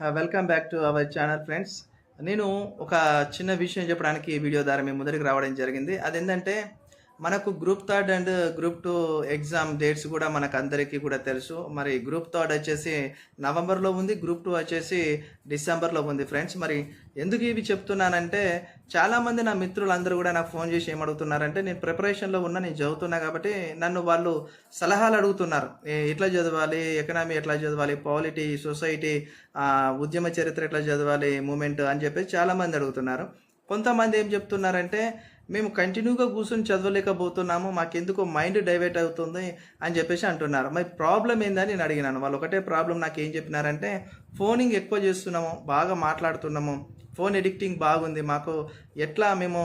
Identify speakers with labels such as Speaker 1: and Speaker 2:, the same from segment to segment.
Speaker 1: Welcome back to our channel friends నేను ఒక చిన్న విషయం చెప్పడానికి వీడియో ద్వారా మీ ముందరికి రావడం జరిగింది. అదేంటంటే మనకు group third and group two exam dates కూడా మనకు అందరికీ కూడా తెలుసు. మరి గ్రూప్ థర్డ్ వచ్చేసి నవంబర్లో ఉంది గ్రూప్ టూ వచ్చేసి డిసెంబర్లో ఉంది ఫ్రెండ్స్. మరి ఎందుకు ఇవి చెప్తున్నానంటే చాలామంది నా మిత్రులందరూ కూడా నాకు ఫోన్ చేసి ఏమడుగుతున్నారంటే నేను ప్రిపరేషన్లో ఉన్న నేను చదువుతున్నా కాబట్టి నన్ను వాళ్ళు సలహాలు అడుగుతున్నారు. ఎట్లా చదవాలి ఎకనామీ ఎట్లా చదవాలి పాలిటీ సొసైటీ ఉద్యమ చరిత్ర ఎట్లా చదవాలి మూమెంట్ అని చెప్పేసి చాలామంది అడుగుతున్నారు. కొంతమంది ఏం చెప్తున్నారంటే మేము కంటిన్యూగా కూర్చొని చదవలేకపోతున్నాము మాకెందుకో మైండ్ డైవర్ట్ అవుతుంది అని చెప్పేసి అంటున్నారు. మరి ప్రాబ్లం ఏందని నేను అడిగినాను. వాళ్ళు ఒకటే ప్రాబ్లం నాకు ఏం చెప్పినారంటే ఫోనింగ్ ఎక్కువ చేస్తున్నాము బాగా మాట్లాడుతున్నాము ఫోన్ ఎడిక్టింగ్ బాగుంది మాకు ఎట్లా మేము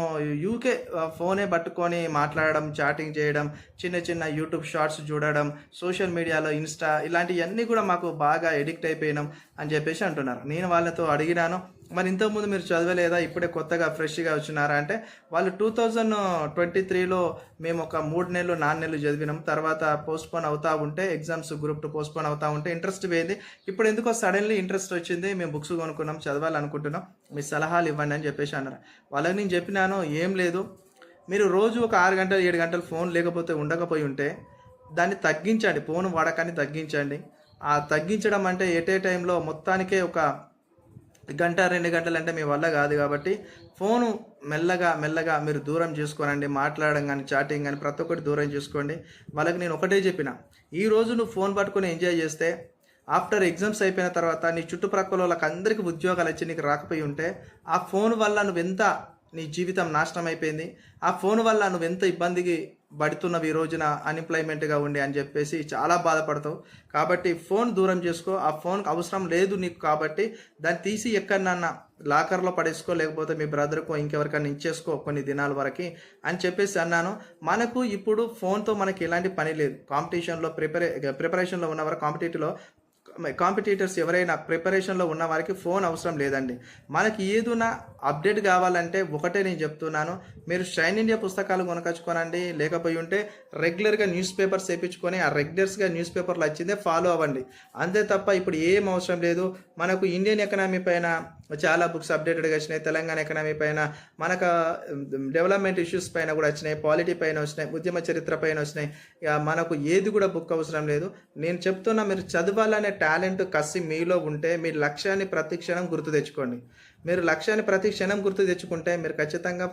Speaker 1: యూకే ఫోనే పట్టుకొని మాట్లాడడం చాటింగ్ చేయడం చిన్న చిన్న యూట్యూబ్ షార్ట్స్ చూడడం సోషల్ మీడియాలో ఇన్స్టా ఇలాంటివన్నీ కూడా మాకు బాగా ఎడిక్ట్ అయిపోయినాం అని చెప్పేసి అంటున్నారు. నేను వాళ్ళతో అడిగినాను మరి ఇంతకుముందు మీరు చదవలేదా? ఇప్పుడే కొత్తగా ఫ్రెష్గా వచ్చినారా? అంటే వాళ్ళు టూ థౌజండ్ ట్వంటీ త్రీలో మేము ఒక మూడు నెలలు నాలుగు నెలలు చదివినాం. తర్వాత పోస్ట్పోన్ అవుతా ఉంటే ఎగ్జామ్స్ గ్రూప్ టూ పోస్ట్పోన్ అవుతా ఉంటే ఇంట్రెస్ట్ పోయింది. ఇప్పుడు ఎందుకో సడన్లీ ఇంట్రెస్ట్ వచ్చింది. మేము బుక్స్ కొనుక్కున్నాం చదవాలనుకుంటున్నాం. మీ సలహాలు ఇవ్వండి అని చెప్పేసి అన్నారు. వాళ్ళకి నేను చెప్పినాను ఏం లేదు. మీరు రోజు ఒక ఆరు గంటలు ఏడు గంటలు ఫోన్ లేకపోతే ఉండకపోయి ఉంటే దాన్ని తగ్గించండి. ఫోన్ వాడకాన్ని తగ్గించండి. ఆ తగ్గించడం అంటే ఎటే టైంలో మొత్తానికే ఒక గంట రెండు గంటలు అంటే మీ వల్ల కాదు కాబట్టి ఫోను మెల్లగా మెల్లగా మీరు దూరం చేసుకోనండి. మాట్లాడడం కానీ చాటింగ్ కానీ ప్రతి ఒక్కటి దూరం చేసుకోండి. వాళ్ళకి నేను ఒకటే చెప్పిన ఈ రోజు నువ్వు ఫోన్ పట్టుకొని ఎంజాయ్ చేస్తే ఆఫ్టర్ ఎగ్జామ్స్ అయిపోయిన తర్వాత నీ చుట్టుప్రక్కల వాళ్ళకి అందరికీ ఉద్యోగాలు వచ్చి నీకు రాకపోయి ఉంటే ఆ ఫోన్ వల్ల నువ్వెంత నీ జీవితం నాశనం అయిపోయింది. ఆ ఫోన్ వల్ల నువ్వు ఎంత ఇబ్బందికి పడుతున్నావు ఈ రోజున అన్ఎంప్లాయ్మెంట్గా ఉండి అని చెప్పేసి చాలా బాధపడతావు. కాబట్టి ఫోన్ దూరం చేసుకో. ఆ ఫోన్ అవసరం లేదు నీకు కాబట్టి దాన్ని తీసి ఎక్కడన్నా లాకర్లో పడేసుకో లేకపోతే మీ బ్రదర్కో ఇంకెవరికైనా ఇచ్చేసుకో కొన్ని దినాల వరకు అని చెప్పేసి అన్నాను. మనకు ఇప్పుడు ఫోన్తో మనకి ఎలాంటి పని లేదు. కాంపిటీషన్లో ప్రిపరే ప్రిపరేషన్లో ఉన్నవారు కాంపిటేటివ్లో కాంపిటీటర్స్ ఎవరైనా ప్రిపరేషన్లో ఉన్న వారికి ఫోన్ అవసరం లేదండి. మనకి ఏదైనా అప్డేట్ కావాలంటే ఒకటే నేను చెప్తున్నాను. మీరు షైన్ ఇండియా పుస్తకాలు కొనకచ్చుకోనండి. లేకపోయి ఉంటే రెగ్యులర్గా న్యూస్ పేపర్స్ వేయించుకొని ఆ రెగ్యులర్స్గా న్యూస్ పేపర్లు వచ్చిందే ఫాలో అవ్వండి. అంతే తప్ప ఇప్పుడు ఏం అవసరం లేదు. మనకు ఇండియన్ ఎకనామీ పైన చాలా బుక్స్ అప్డేటెడ్గా వచ్చినాయి. తెలంగాణ ఎకనామీ పైన మనకు డెవలప్మెంట్ ఇష్యూస్ పైన కూడా వచ్చినాయి. పాలిటీ పైన వచ్చినాయి. ఉద్యమ చరిత్ర పైన వచ్చినాయి. ఇక మనకు ఏది కూడా బుక్ అవసరం లేదు. నేను చెప్తున్నా మీరు చదవాలనే టాలెంట్ కసి మీలో ఉంటే మీ లక్ష్యాన్ని ప్రతి క్షణం గుర్తు తెచ్చుకోండి. మీరు లక్ష్యాన్ని ప్రతి క్షణం గుర్తు తెచ్చుకుంటే మీరు ఖచ్చితంగా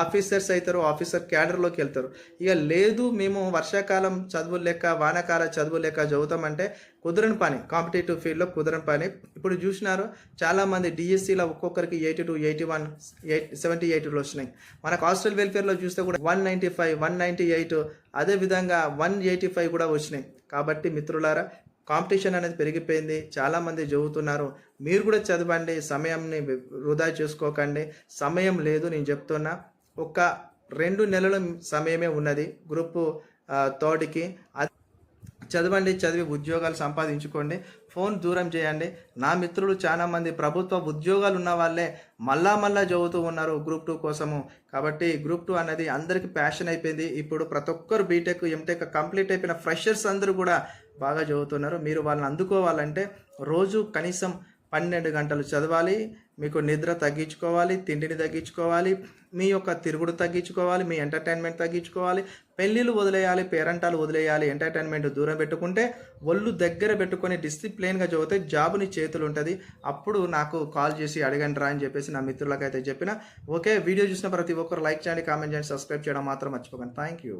Speaker 1: ఆఫీసర్స్ అవుతారు ఆఫీసర్ క్యాడర్లోకి వెళ్తారు. ఇక లేదు మేము వర్షాకాలం చదువులు లెక్క వానాకాల చదువు లెక్క చదువుతామంటే కుదరని పని కాంపిటేటివ్ ఫీల్డ్లో కుదరని పని. ఇప్పుడు చూసినారు చాలామంది డిఎస్సిలో ఒక్కొక్కరికి eighty two eighty one eight seventy ఎయిట్లో వచ్చినాయి. మనకు హాస్టల్ వెల్ఫేర్లో చూస్తే కూడా one ninety five one ninety eight అదేవిధంగా వన్ ఎయిటీ ఫైవ్ కూడా వచ్చినాయి. కాబట్టి మిత్రులారా కాంపిటీషన్ అనేది పెరిగిపోయింది చాలామంది చదువుతున్నారు. మీరు కూడా చదవండి సమయంని వృధా చేసుకోకండి. సమయం లేదు నేను చెప్తున్నా. ఒక రెండు నెలల సమయమే ఉన్నది. గ్రూప్ థర్డ్కి చదవండి చదివి ఉద్యోగాలు సంపాదించుకోండి. ఫోన్ దూరం చేయండి. నా మిత్రులు చాలామంది ప్రభుత్వ ఉద్యోగాలు ఉన్న వాళ్ళే మళ్ళా మళ్ళా చదువుతూ ఉన్నారు గ్రూప్ టూ కోసము. కాబట్టి గ్రూప్ టూ అనేది అందరికీ ప్యాషన్ అయిపోయింది. ఇప్పుడు ప్రతి ఒక్కరు బీటెక్ ఎంటెక్ కంప్లీట్ అయిపోయిన ఫ్రెషర్స్ అందరూ కూడా బాగా చదువుతున్నారు. మీరు వాళ్ళని అందుకోవాలంటే రోజు కనీసం పన్నెండు గంటలు చదవాలి మీకు నిద్ర తగ్గించుకోవాలి తిండిని తగ్గించుకోవాలి మీ యొక్క తిరుగుడు తగ్గించుకోవాలి మీ ఎంటర్టైన్మెంట్ తగ్గించుకోవాలి పెళ్ళిళ్ళు వదిలేయాలి పేరెంటాలు వదిలేయాలి ఎంటర్టైన్మెంట్ దూరం పెట్టుకుంటే ఒళ్ళు దగ్గర పెట్టుకొని డిసిప్లైన్గా చదివితే జాబ్ నీ చేతులు ఉంటుంది. అప్పుడు నాకు కాల్ చేసి అడగండి రా అని చెప్పేసి నా మిత్రులకైతే చెప్పిన ఓకే వీడియో చూసిన ప్రతి ఒక్కరు లైక్ చేయండి కామెంట్ చేయండి సబ్స్క్రైబ్ చేయడం మాత్రం మర్చిపోకండి. Thank you